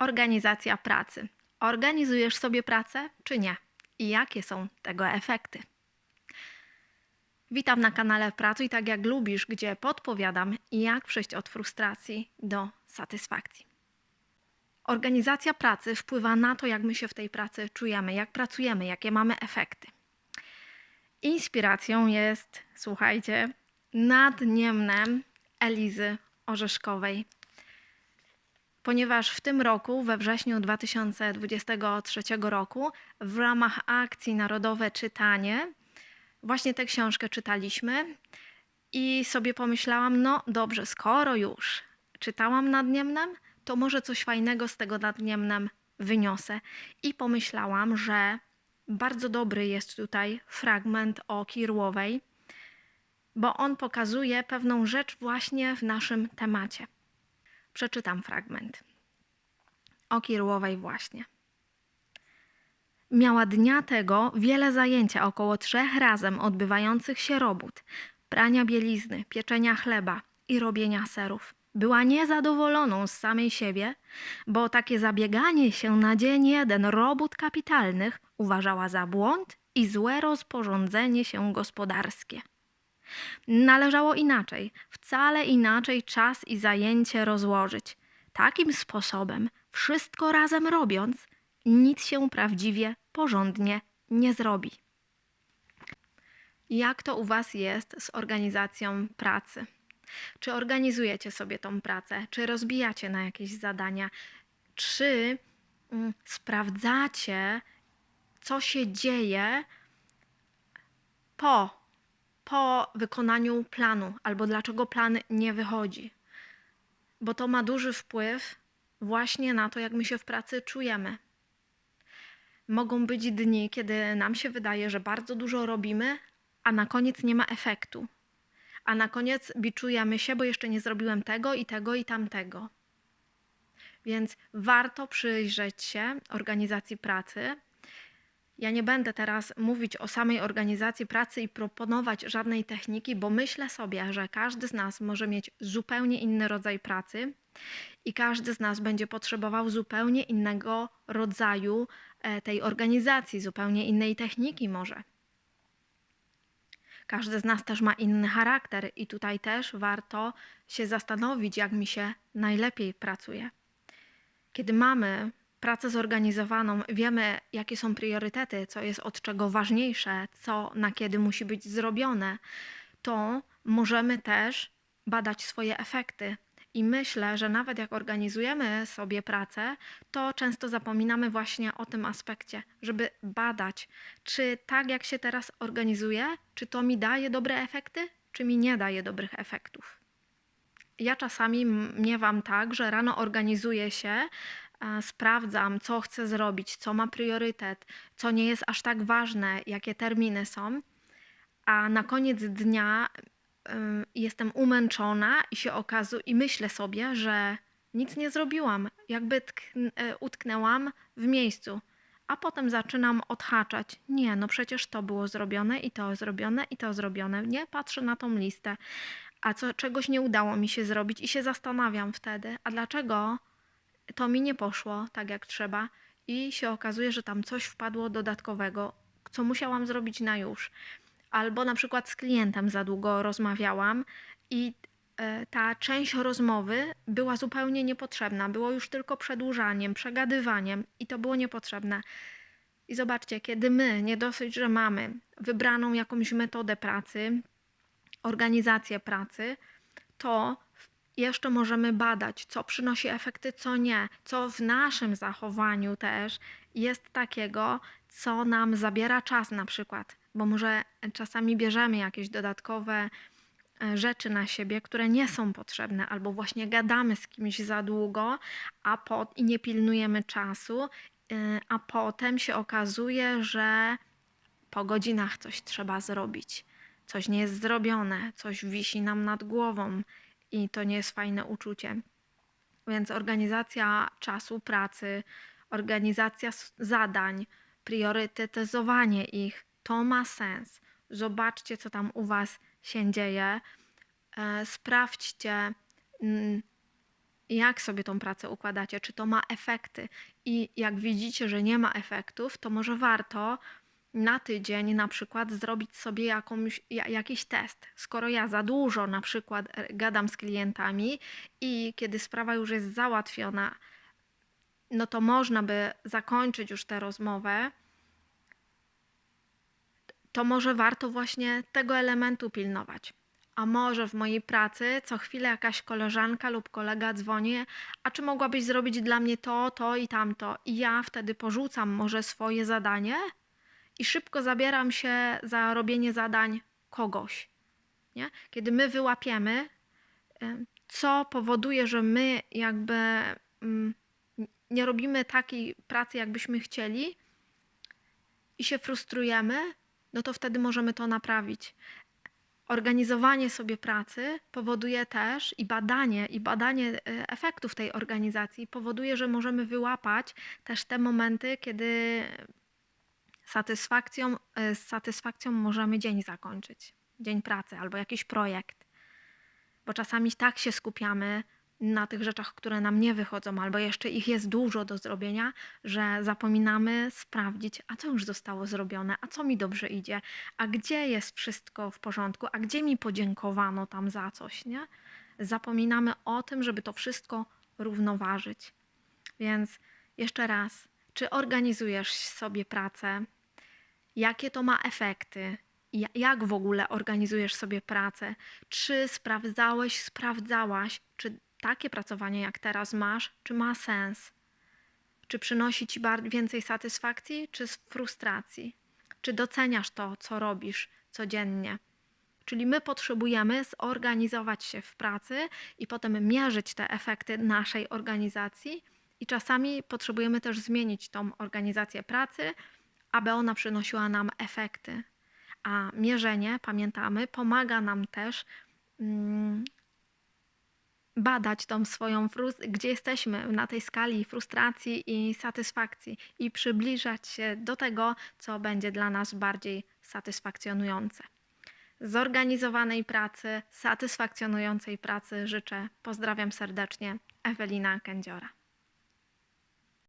Organizacja pracy. Organizujesz sobie pracę, czy nie? I jakie są tego efekty? Witam na kanale Pracuj tak jak lubisz, gdzie podpowiadam, jak przejść od frustracji do satysfakcji. Organizacja pracy wpływa na to, jak my się w tej pracy czujemy, jak pracujemy, jakie mamy efekty. Inspiracją jest, słuchajcie, nadniemnem Elizy Orzeszkowej, ponieważ w tym roku, we wrześniu 2023 roku, w ramach akcji Narodowe Czytanie, właśnie tę książkę czytaliśmy i sobie pomyślałam, no dobrze, skoro już czytałam nadniemnem, to może coś fajnego z tego nadniemnem wyniosę. I pomyślałam, że bardzo dobry jest tutaj fragment o Kirłowej, bo on pokazuje pewną rzecz właśnie w naszym temacie. Przeczytam fragment. O Kirłowej właśnie. Miała dnia tego wiele zajęcia, około trzech razem odbywających się robót, prania bielizny, pieczenia chleba i robienia serów. Była niezadowoloną z samej siebie, bo takie zabieganie się na dzień jeden robót kapitalnych uważała za błąd i złe rozporządzenie się gospodarskie. Należało inaczej, wcale inaczej czas i zajęcie rozłożyć. Takim sposobem, wszystko razem robiąc, nic się prawdziwie, porządnie nie zrobi. Jak to u Was jest z organizacją pracy? Czy organizujecie sobie tą pracę? Czy rozbijacie na jakieś zadania? Czy mm, sprawdzacie, co się dzieje po, po wykonaniu planu, albo dlaczego plan nie wychodzi? Bo to ma duży wpływ właśnie na to, jak my się w pracy czujemy. Mogą być dni, kiedy nam się wydaje, że bardzo dużo robimy, a na koniec nie ma efektu. A na koniec biczujemy się, bo jeszcze nie zrobiłem tego i tego i tamtego. Więc warto przyjrzeć się organizacji pracy. Ja nie będę teraz mówić o samej organizacji pracy i proponować żadnej techniki, bo myślę sobie, że każdy z nas może mieć zupełnie inny rodzaj pracy i każdy z nas będzie potrzebował zupełnie innego rodzaju e, tej organizacji, zupełnie innej techniki może. Każdy z nas też ma inny charakter i tutaj też warto się zastanowić, jak mi się najlepiej pracuje. Kiedy mamy pracę zorganizowaną, wiemy, jakie są priorytety, co jest od czego ważniejsze, co na kiedy musi być zrobione, to możemy też badać swoje efekty. I myślę, że nawet jak organizujemy sobie pracę, to często zapominamy właśnie o tym aspekcie, żeby badać, czy tak jak się teraz organizuję, czy to mi daje dobre efekty, czy mi nie daje dobrych efektów. Ja czasami miewam tak, że rano organizuję się, sprawdzam, co chcę zrobić, co ma priorytet, co nie jest aż tak ważne, jakie terminy są, a na koniec dnia ym, jestem umęczona i się okazuje, i myślę sobie, że nic nie zrobiłam, jakby e, utknęłam w miejscu. A potem zaczynam odhaczać. Nie, no przecież to było zrobione i to zrobione i to zrobione. Nie patrzę na tą listę, a co, czegoś nie udało mi się zrobić i się zastanawiam wtedy, a dlaczego to mi nie poszło tak jak trzeba i się okazuje, że tam coś wpadło dodatkowego, co musiałam zrobić na już. Albo na przykład z klientem za długo rozmawiałam i e, ta część rozmowy była zupełnie niepotrzebna. Było już tylko przedłużaniem, przegadywaniem i to było niepotrzebne. I zobaczcie, kiedy my nie dosyć, że mamy wybraną jakąś metodę pracy, organizację pracy, to jeszcze możemy badać, co przynosi efekty, co nie, co w naszym zachowaniu też jest takiego, co nam zabiera czas na przykład, bo może czasami bierzemy jakieś dodatkowe e, rzeczy na siebie, które nie są potrzebne, albo właśnie gadamy z kimś za długo, a po, i nie pilnujemy czasu, e, a potem się okazuje, że po godzinach coś trzeba zrobić. Coś nie jest zrobione, coś wisi nam nad głową i to nie jest fajne uczucie. Więc organizacja czasu pracy, organizacja zadań, priorytetyzowanie ich, to ma sens. Zobaczcie, co tam u Was się dzieje. E, sprawdźcie, mm, jak sobie tą pracę układacie, czy to ma efekty. I jak widzicie, że nie ma efektów, to może warto na tydzień na przykład zrobić sobie jakąś, ja- jakiś test. Skoro ja za dużo na przykład e, gadam z klientami i kiedy sprawa już jest załatwiona, no to można by zakończyć już tę rozmowę, to może warto właśnie tego elementu pilnować. A może w mojej pracy co chwilę jakaś koleżanka lub kolega dzwoni, a czy mogłabyś zrobić dla mnie to, to i tamto? I ja wtedy porzucam może swoje zadanie i szybko zabieram się za robienie zadań kogoś. Nie? Kiedy my wyłapiemy, em, co powoduje, że my jakby mm, nie robimy takiej pracy, jakbyśmy chcieli i się frustrujemy, no to wtedy możemy to naprawić. Organizowanie sobie pracy powoduje też i badanie, i badanie e, efektów tej organizacji powoduje, że możemy wyłapać też te momenty, kiedy satysfakcją, e, z satysfakcją możemy dzień zakończyć, dzień pracy albo jakiś projekt. Bo czasami tak się skupiamy na tych rzeczach, które nam nie wychodzą, albo jeszcze ich jest dużo do zrobienia, że zapominamy sprawdzić, a co już zostało zrobione, a co mi dobrze idzie, a gdzie jest wszystko w porządku, a gdzie mi podziękowano tam za coś, nie? Zapominamy o tym, żeby to wszystko równoważyć. Więc jeszcze raz, czy organizujesz sobie pracę? Jakie to ma efekty? Ja- Jak w ogóle organizujesz sobie pracę? Czy sprawdzałeś, sprawdzałaś, czy takie pracowanie jak teraz masz, czy ma sens? Czy przynosi ci więcej satysfakcji, czy frustracji? Czy doceniasz to, co robisz codziennie? Czyli my potrzebujemy zorganizować się w pracy i potem mierzyć te efekty naszej organizacji, i czasami potrzebujemy też zmienić tą organizację pracy, aby ona przynosiła nam efekty. A mierzenie, pamiętamy, pomaga nam też mm, badać tą swoją, frus- gdzie jesteśmy na tej skali frustracji i satysfakcji i przybliżać się do tego, co będzie dla nas bardziej satysfakcjonujące. Zorganizowanej pracy, satysfakcjonującej pracy życzę. Pozdrawiam serdecznie, Ewelina Kędziora.